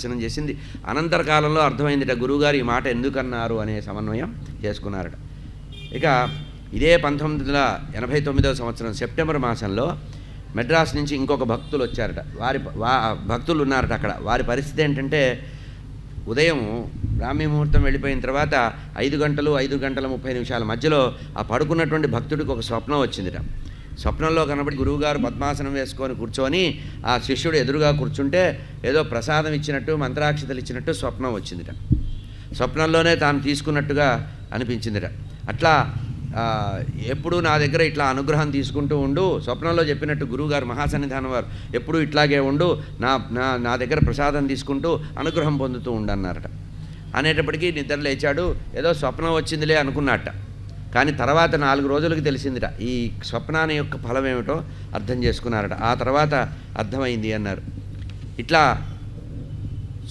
దర్శనం చేసింది. అనంతర కాలంలో అర్థమైందిట గురువుగారు ఈ మాట ఎందుకన్నారు? అనే సమన్వయం చేసుకున్నారట. ఇక ఇదే పంతొమ్మిది వందల ఎనభై తొమ్మిదవ సంవత్సరం సెప్టెంబర్ మాసంలో మెడ్రాస్ నుంచి ఇంకొక భక్తులు వచ్చారట. వారి వా భక్తులు ఉన్నారట అక్కడ. వారి పరిస్థితి ఏంటంటే ఉదయం బ్రాహ్మీ ముహూర్తం వెళ్ళిపోయిన తర్వాత ఐదు గంటలు ఐదు గంటల ముప్పై నిమిషాల మధ్యలో ఆ పడుకున్నటువంటి భక్తుడికి ఒక స్వప్నం వచ్చిందిట. స్వప్నంలో కనబడి గురువుగారు పద్మాసనం వేసుకొని కూర్చొని ఆ శిష్యుడు ఎదురుగా కూర్చుంటే ఏదో ప్రసాదం ఇచ్చినట్టు మంత్రాక్షతలు ఇచ్చినట్టు స్వప్నం వచ్చిందిట. స్వప్నంలోనే తాను తీసుకున్నట్టుగా అనిపించిందిట. అట్లా ఎప్పుడు ఎప్పుడూ నా దగ్గర ఇట్లా అనుగ్రహం తీసుకుంటూ ఉండు. స్వప్నంలో చెప్పినట్టు గురువుగారు మహాసన్నిధానం వారు ఎప్పుడూ ఇట్లాగే ఉండు. నా నా నా దగ్గర ప్రసాదం తీసుకుంటూ అనుగ్రహం పొందుతూ ఉండన్నారట. అనేటప్పటికీ నిద్ర లేచాడు. ఏదో స్వప్నం వచ్చిందిలే అనుకున్నట్ట కానీ తర్వాత నాలుగు రోజులకి తెలిసిందిట ఈ స్వప్నాన్ని యొక్క ఫలం ఏమిటో అర్థం చేసుకున్నారట. ఆ తర్వాత అర్థమైంది అన్నారు. ఇట్లా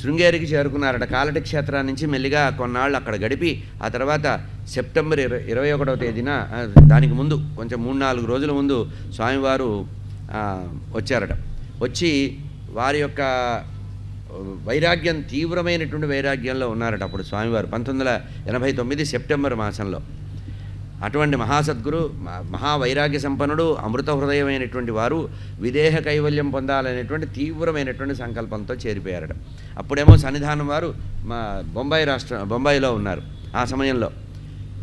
శృంగేరికి చేరుకున్నారట. కాలటి క్షేత్రం నుంచి మెల్లిగా కొన్నాళ్ళు అక్కడ గడిపి ఆ తర్వాత సెప్టెంబర్ ఇరవై ఇరవై ఒకటవ తేదీన దానికి ముందు కొంచెం మూడు నాలుగు రోజుల ముందు స్వామివారు వచ్చారట. వచ్చి వారి యొక్క వైరాగ్యం తీవ్రమైనటువంటి వైరాగ్యంలో ఉన్నారట అప్పుడు స్వామివారు. పంతొమ్మిది వందల ఎనభై తొమ్మిది సెప్టెంబర్ మాసంలో. అటువంటి మహాసద్గురు మ- మహావైరాగ్య సంపన్నుడు అమృత హృదయమైనటువంటి వారు విదేహ కైవల్యం పొందాలనేటువంటి తీవ్రమైనటువంటి సంకల్పంతో చేరిపోయారట. అప్పుడేమో సన్నిధానం వారు మా బొంబాయి రాష్ట్ర బొంబాయిలో ఉన్నారు ఆ సమయంలో.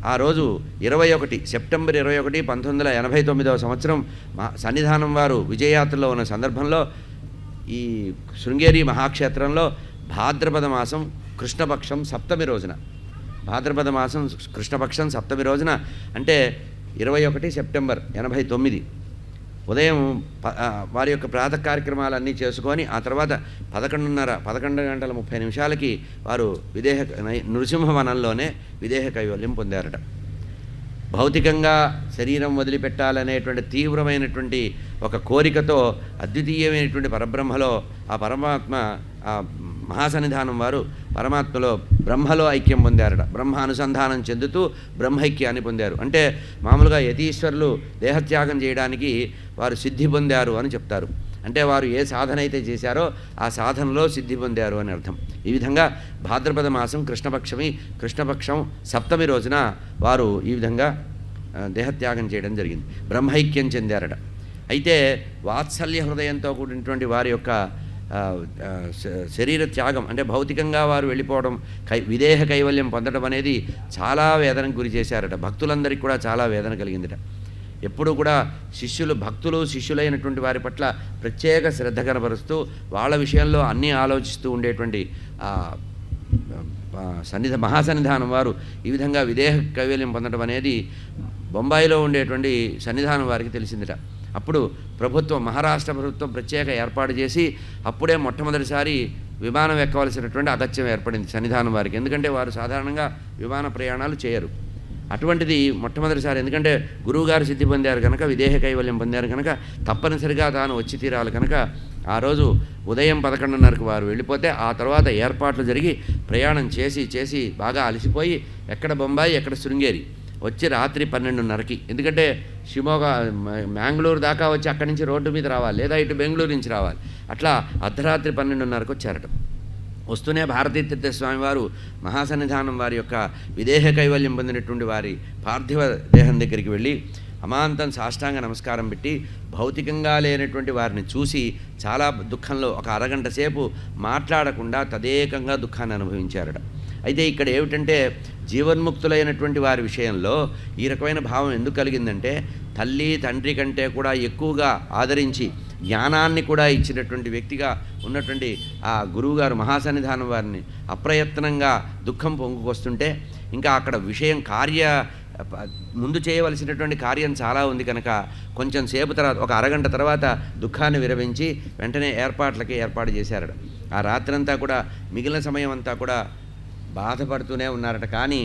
ఆ రోజు ఇరవై ఒకటి సెప్టెంబర్ ఇరవై ఒకటి పంతొమ్మిది వందల ఎనభై తొమ్మిదవ సంవత్సరం మా సన్నిధానం వారు విజయయాత్రలో ఉన్న సందర్భంలో ఈ శృంగేరి మహాక్షేత్రంలో భాద్రపద మాసం కృష్ణపక్షం సప్తమి రోజున భాద్రపద మాసం కృష్ణపక్షం సప్తమి రోజున అంటే ఇరవై ఒకటి సెప్టెంబర్ ఎనభై తొమ్మిది. ఉదయం ప- వారి యొక్క ప్రాత కార్యక్రమాలన్నీ చేసుకొని ఆ తర్వాత పదకొండున్నర పదకొండు గంటల ముప్పై నిమిషాలకి వారు విదేహ నృసింహ నృసింహవనంలోనే విదేహ కైవల్యం పొందారట. భౌతికంగా శరీరం వదిలిపెట్టాలనేటువంటి తీవ్రమైనటువంటి ఒక కోరికతో అద్వితీయమైనటువంటి పరబ్రహ్మలో ఆ పరమాత్మ ఆ మహాసన్నిధానం వారు పరమాత్మలో బ్రహ్మలో ఐక్యం పొందారట. బ్రహ్మ అనుసంధానం చెందుతూ బ్రహ్మైక్యాన్ని పొందారు. అంటే మామూలుగా యతీశ్వరులు దేహత్యాగం చేయడానికి వారు సిద్ధి పొందారు అని చెప్తారు. అంటే వారు ఏ సాధన అయితే చేశారో ఆ సాధనలో సిద్ధి పొందారు అని అర్థం. ఈ విధంగా భాద్రపద మాసం కృష్ణపక్షమి కృష్ణపక్షం సప్తమి రోజున వారు ఈ విధంగా దేహత్యాగం చేయడం జరిగింది. బ్రహ్మైక్యం చెందారట. అయితే వాత్సల్య హృదయంతో కూడినటువంటి వారి యొక్క శరీర త్యాగం అంటే భౌతికంగా వారు వెళ్ళిపోవడం కై విదేహ కైవల్యం పొందడం అనేది చాలా వేదనకు గురి చేశారట. భక్తులందరికీ కూడా చాలా వేదన కలిగిందట. ఎప్పుడూ కూడా శిష్యులు భక్తులు శిష్యులైనటువంటి వారి పట్ల ప్రత్యేక శ్రద్ధ కనబరుస్తూ వాళ్ళ విషయంలో అన్నీ ఆలోచిస్తూ ఉండేటువంటి సన్నిధ మహాసన్నిధానం వారు ఈ విధంగా విదేహ కైవల్యం పొందడం అనేది బొంబాయిలో ఉండేటువంటి సన్నిధానం వారికి తెలిసిందిట. అప్పుడు ప్రభుత్వం మహారాష్ట్ర ప్రభుత్వం ప్రత్యేక ఏర్పాటు చేసి అప్పుడే మొట్టమొదటిసారి విమానం ఎక్కవలసినటువంటి అగత్యం ఏర్పడింది సన్నిధానం వారికి. ఎందుకంటే వారు సాధారణంగా విమాన ప్రయాణాలు చేయరు. అటువంటిది మొట్టమొదటిసారి. ఎందుకంటే గురువుగారు సిద్ధి పొందారు కనుక విదేహ కైవల్యం పొందారు కనుక తప్పనిసరిగా తాను వచ్చి తీరాలి కనుక ఆ రోజు ఉదయం పదకొండున్నరకు వారు వెళ్ళిపోతే ఆ తర్వాత ఏర్పాట్లు జరిగి ప్రయాణం చేసి చేసి బాగా అలసిపోయి ఎక్కడ బొంబాయి ఎక్కడ శృంగేరి వచ్చి రాత్రి పన్నెండున్నరకి. ఎందుకంటే శివమోగా మ్యాంగ్లూరు దాకా వచ్చి అక్కడి నుంచి రోడ్డు మీద రావాలి లేదా ఇటు బెంగళూరు నుంచి రావాలి. అట్లా అర్ధరాత్రి పన్నెండున్నరకు వచ్చారట వస్తూనే భారతీ తీర్థ మహాసన్నిధానం వారి యొక్క విదేహ కైవల్యం పొందినటువంటి వారి పార్థివ దేహం దగ్గరికి వెళ్ళి అమాంతం సాష్టాంగ నమస్కారం పెట్టి భౌతికంగా లేనటువంటి వారిని చూసి చాలా దుఃఖంలో ఒక అరగంట సేపు మాట్లాడకుండా తదేకంగా దుఃఖాన్ని అనుభవించారట. అయితే ఇక్కడ ఏమిటంటే జీవన్ముక్తులైనటువంటి వారి విషయంలో ఈ రకమైన భావం ఎందుకు కలిగిందంటే తల్లి తండ్రి కంటే కూడా ఎక్కువగా ఆదరించి జ్ఞానాన్ని కూడా ఇచ్చినటువంటి వ్యక్తిగా ఉన్నటువంటి ఆ గురువుగారు మహాసన్నిధానం వారిని అప్రయత్నంగా దుఃఖం పొంగుకొస్తుంటే ఇంకా అక్కడ విషయం కార్య ముందు చేయవలసినటువంటి కార్యం చాలా ఉంది కనుక కొంచెం సేపు తర్వాత ఒక అరగంట తర్వాత దుఃఖాన్ని విరమించి వెంటనే ఏర్పాట్లకి ఏర్పాటు చేశారు ఆ రాత్రంతా కూడా మిగిలిన సమయం అంతా కూడా బాధపడుతూనే ఉన్నారట. కానీ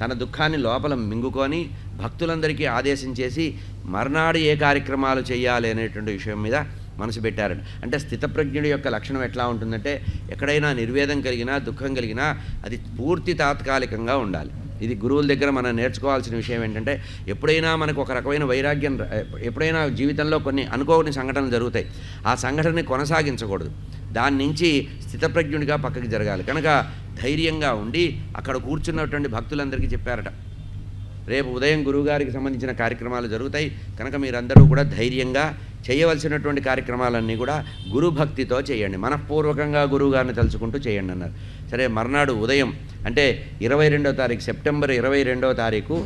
తన దుఃఖాన్ని లోపల మింగుకొని భక్తులందరికీ ఆదేశం చేసి మర్నాడు ఏ కార్యక్రమాలు చేయాలి అనేటువంటి విషయం మీద మనసు పెట్టారట. అంటే స్థితప్రజ్ఞుడి యొక్క లక్షణం ఎట్లా ఉంటుందంటే ఎక్కడైనా నిర్వేదం కలిగినా దుఃఖం కలిగినా అది పూర్తి తాత్కాలికంగా ఉండాలి. ఇది గురువుల దగ్గర మనం నేర్చుకోవాల్సిన విషయం ఏంటంటే ఎప్పుడైనా మనకు ఒక రకమైన వైరాగ్యం ఎప్పుడైనా జీవితంలో కొన్ని అనుకోని సంఘటనలు జరుగుతాయి. ఆ సంఘటనని కొనసాగించకూడదు. దాని నుంచి స్థితప్రజ్ఞుడిగా పక్కకి జరగాలి. కనుక ధైర్యంగా ఉండి అక్కడ కూర్చున్నటువంటి భక్తులందరికీ చెప్పారట. రేపు ఉదయం గురువుగారికి సంబంధించిన కార్యక్రమాలు జరుగుతాయి. కనుక మీరందరూ కూడా ధైర్యంగా చేయవలసినటువంటి కార్యక్రమాలన్నీ కూడా గురుభక్తితో చేయండి. మనఃపూర్వకంగా గురువుగారిని తలుచుకుంటూ చేయండి అన్నారు. సరే మర్నాడు ఉదయం అంటే ఇరవై రెండో తారీఖు సెప్టెంబర్ ఇరవై రెండవ తారీఖు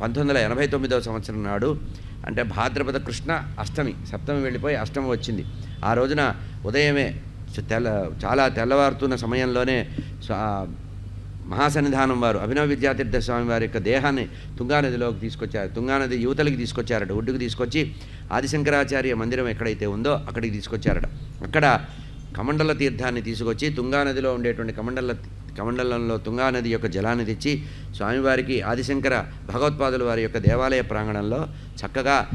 పంతొమ్మిది వందల ఎనభై తొమ్మిదవ సంవత్సరం నాడు అంటే భాద్రపద కృష్ణ అష్టమి సప్తమి వెళ్ళిపోయి అష్టమి వచ్చింది. ఆ రోజున ఉదయమే తెల్ల చాలా తెల్లవారుతున్న సమయంలోనే మహాసన్నిధానం వారు అభినవ విద్యాతీర్థ స్వామి వారి యొక్క దేహాన్ని తుంగానదిలోకి తీసుకొచ్చారు. తుంగానది యువతలకి తీసుకొచ్చారట. ఒడ్డుకు తీసుకొచ్చి ఆదిశంకరాచార్య మందిరం ఎక్కడైతే ఉందో అక్కడికి తీసుకొచ్చారట. అక్కడ కమండల తీర్థాన్ని తీసుకొచ్చి తుంగానదిలో ఉండేటువంటి కమండల కమండలంలో తుంగానది యొక్క జలాన్ని తెచ్చి స్వామివారికి ఆదిశంకర భగవత్పాదుల వారి యొక్క దేవాలయ ప్రాంగణంలో చక్కగా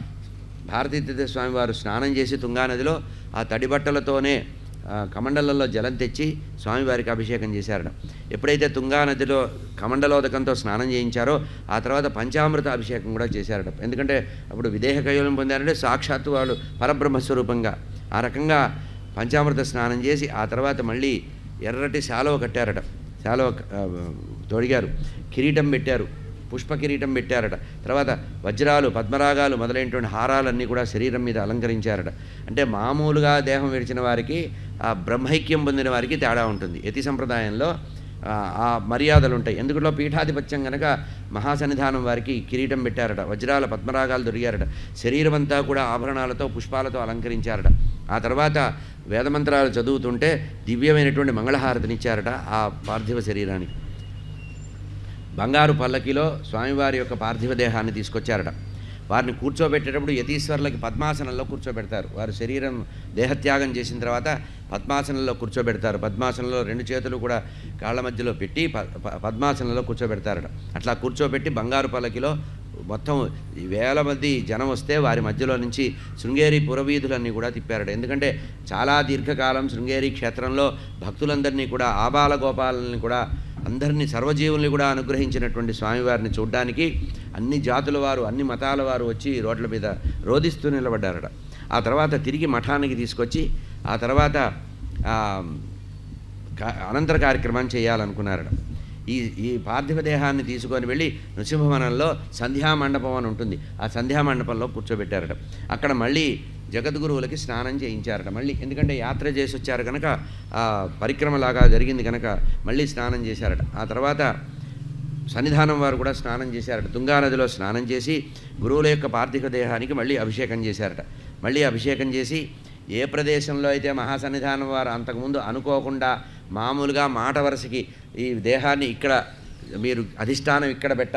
భారతీతీర్థ స్వామివారు స్నానం చేసి తుంగానదిలో ఆ తడి బట్టలతోనే కమండలలో జలం తెచ్చి స్వామివారికి అభిషేకం చేశారట. ఎప్పుడైతే తుంగా నదిలో కమండలోదకంతో స్నానం చేయించారో ఆ తర్వాత పంచామృత అభిషేకం కూడా చేశారట. ఎందుకంటే అప్పుడు విదేహ కైవలం పొందారంటే సాక్షాత్తు వాళ్ళు పరబ్రహ్మస్వరూపంగా ఆ రకంగా పంచామృత స్నానం చేసి ఆ తర్వాత మళ్ళీ ఎర్రటి శాలవ కట్టారట. శాలవ తొడిగారు. కిరీటం పెట్టారు. పుష్ప కిరీటం పెట్టారట. తర్వాత వజ్రాలు పద్మరాగాలు మొదలైనటువంటి హారాలన్నీ కూడా శరీరం మీద అలంకరించారట. అంటే మామూలుగా దేహం విడిచిన వారికి ఆ బ్రహ్మైక్యం పొందిన వారికి తేడా ఉంటుంది. యతి సంప్రదాయంలో ఆ, ఆ మర్యాదలు ఉంటాయి. ఎందుకంటే పీఠాధిపత్యం కనుక మహాసన్నిధానం వారికి కిరీటం పెట్టారట. వజ్రాల పద్మరాగాలు దొరికారట. శరీరం అంతా కూడా ఆభరణాలతో పుష్పాలతో అలంకరించారట. ఆ తర్వాత వేదమంత్రాలు చదువుతుంటే దివ్యమైనటువంటి మంగళహారతినిచ్చారట ఆ పార్థివ శరీరానికి. బంగారు పల్లకిలో స్వామివారి యొక్క పార్థివ దేహాన్ని తీసుకొచ్చారట. వారిని కూర్చోబెట్టేటప్పుడు యతీశ్వరులకి పద్మాసనంలో కూర్చోబెడతారు. వారు శరీరం దేహత్యాగం చేసిన తర్వాత పద్మాసనంలో కూర్చోబెడతారు. పద్మాసనంలో రెండు చేతులు కూడా కాళ్ళ మధ్యలో పెట్టి పద్మాసనంలో కూర్చోబెడతారట. అట్లా కూర్చోబెట్టి బంగారు పల్లకిలో మొత్తం ఈ వేల మంది జనం వస్తే వారి మధ్యలో నుంచి శృంగేరి పురవీధులన్నీ కూడా తిప్పారట. ఎందుకంటే చాలా దీర్ఘకాలం శృంగేరి క్షేత్రంలో భక్తులందరినీ కూడా ఆబాల గోపాలని కూడా అందరినీ సర్వజీవుల్ని కూడా అనుగ్రహించినటువంటి స్వామివారిని చూడ్డానికి అన్ని జాతుల వారు అన్ని మతాల వారు వచ్చి రోడ్ల మీద రోధిస్తూ నిలబడ్డారట. ఆ తర్వాత తిరిగి మఠానికి తీసుకొచ్చి ఆ తర్వాత అనంతర కార్యక్రమం చేయాలనుకున్నారట. ఈ ఈ పార్థివ దేహాన్ని తీసుకొని వెళ్ళి నృసింహవనంలో సంధ్యా మండపం అని ఉంటుంది. ఆ సంధ్యా మండపంలో కూర్చోబెట్టారట. అక్కడ మళ్ళీ జగద్గురువులకి స్నానం చేయించారట. మళ్ళీ ఎందుకంటే యాత్ర చేసి వచ్చారు కనుక ఆ పరిక్రమలాగా జరిగింది కనుక మళ్ళీ స్నానం చేశారట. ఆ తర్వాత సన్నిధానం వారు కూడా స్నానం చేశారట. తుంగానదిలో స్నానం చేసి గురువుల యొక్క పార్థిక దేహానికి మళ్ళీ అభిషేకం చేశారట. మళ్ళీ అభిషేకం చేసి ఏ ప్రదేశంలో అయితే మహాసన్నిధానం వారు అంతకుముందు అనుకోకుండా మామూలుగా మాట వరుసకి ఈ దేహాన్ని ఇక్కడ మీరు అధిష్టానం ఇక్కడ పెట్టాలి